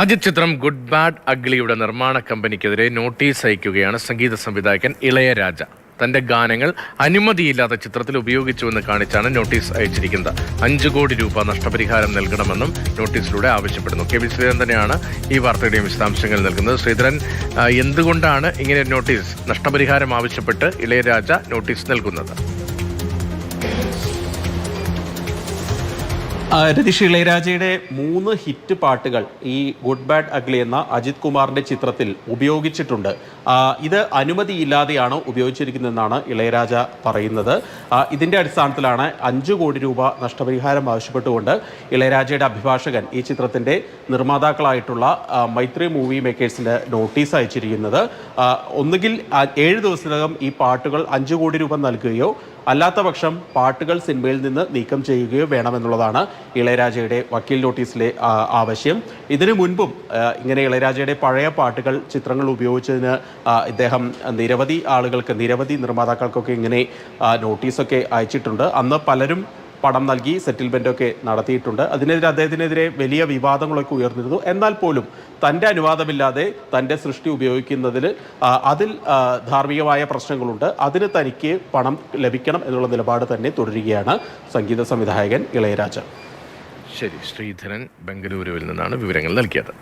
അജിത് ചിത്രം good bad അഗ്ലിയുടെ നിർമ്മാണ കമ്പനിക്കെതിരെ notice അയക്കുകയാണ് സംഗീത സംവിധായകൻ ഇളയരാജ. തന്റെ ഗാനങ്ങൾ അനുമതിയില്ലാത്ത ചിത്രത്തിൽ ഉപയോഗിച്ചുവെന്ന് കാണിച്ചാണ് നോട്ടീസ് അയച്ചിരിക്കുന്നത്. അഞ്ചു കോടി രൂപ നഷ്ടപരിഹാരം നൽകണമെന്നും നോട്ടീസിലൂടെ ആവശ്യപ്പെടുന്നു. കെ വി ശ്രീധരൻ ഈ വാർത്തയുടെയും വിശദാംശങ്ങൾ നൽകുന്നത്. ശ്രീധരൻ എന്തുകൊണ്ടാണ് ഇങ്ങനെ നോട്ടീസ് നഷ്ടപരിഹാരം ആവശ്യപ്പെട്ട് ഇളയരാജ നോട്ടീസ് നൽകുന്നത്? രതീഷ് ഇളയരാജയുടെ മൂന്ന് ഹിറ്റ് പാട്ടുകൾ ഈ ഗുഡ് ബാഡ് അഗ്ലി എന്ന അജിത് കുമാറിന്റെ ചിത്രത്തിൽ ഉപയോഗിച്ചിട്ടുണ്ട്. ഇത് അനുമതിയില്ലാതെയാണ് ഉപയോഗിച്ചിരിക്കുന്നതെന്നാണ് ഇളയരാജ പറയുന്നത്. ഇതിന്റെ അടിസ്ഥാനത്തിലാണ് അഞ്ചു കോടി രൂപ നഷ്ടപരിഹാരം ആവശ്യപ്പെട്ടുകൊണ്ട് ഇളയരാജയുടെ അഭിഭാഷകൻ ഈ ചിത്രത്തിന്റെ നിർമ്മാതാക്കളായിട്ടുള്ള മൈത്രി മൂവി മേക്കേഴ്സിന് നോട്ടീസ് അയച്ചിരിക്കുന്നത്. ഒന്നുകിൽ ഏഴ് ദിവസത്തിനകം ഈ പാട്ടുകൾ അഞ്ചു കോടി രൂപ നൽകുകയോ അല്ലാത്ത പക്ഷം പാട്ടുകൾ സിനിമയിൽ നിന്ന് നീക്കം ചെയ്യുകയോ വേണമെന്നുള്ളതാണ് ഇളയരാജയുടെ വക്കീൽ നോട്ടീസിലെ ആവശ്യം. ഇതിനു മുൻപും ഇങ്ങനെ ഇളയരാജയുടെ പഴയ പാട്ടുകൾ ചിത്രങ്ങൾ ഉപയോഗിച്ചതിന് ഇദ്ദേഹം നിരവധി ആളുകൾക്ക് നിരവധി നിർമ്മാതാക്കൾക്കൊക്കെ ഇങ്ങനെ നോട്ടീസൊക്കെ അയച്ചിട്ടുണ്ട്. അന്ന് പലരും പണം നൽകി സെറ്റിൽമെന്റൊക്കെ നടത്തിയിട്ടുണ്ട്. അതിനെതിരെ അദ്ദേഹത്തിനെതിരെ വലിയ വിവാദങ്ങളൊക്കെ ഉയർന്നിരുന്നു. എന്നാൽ പോലും തന്റെ അനുവാദമില്ലാതെ തന്റെ സൃഷ്ടി ഉപയോഗിക്കുന്നതിൽ അതിൽ ധാർമ്മികമായ പ്രശ്നങ്ങളുണ്ട്. അതിന് തനിക്ക് പണം ലഭിക്കണം എന്നുള്ള നിലപാട് തന്നെ തുടരുകയാണ് സംഗീത സംവിധായകൻ ഇളയരാജ. ശരി ശ്രീധരൻ ബംഗളൂരുവിൽ നിന്നാണ് വിവരങ്ങൾ നൽകിയത്.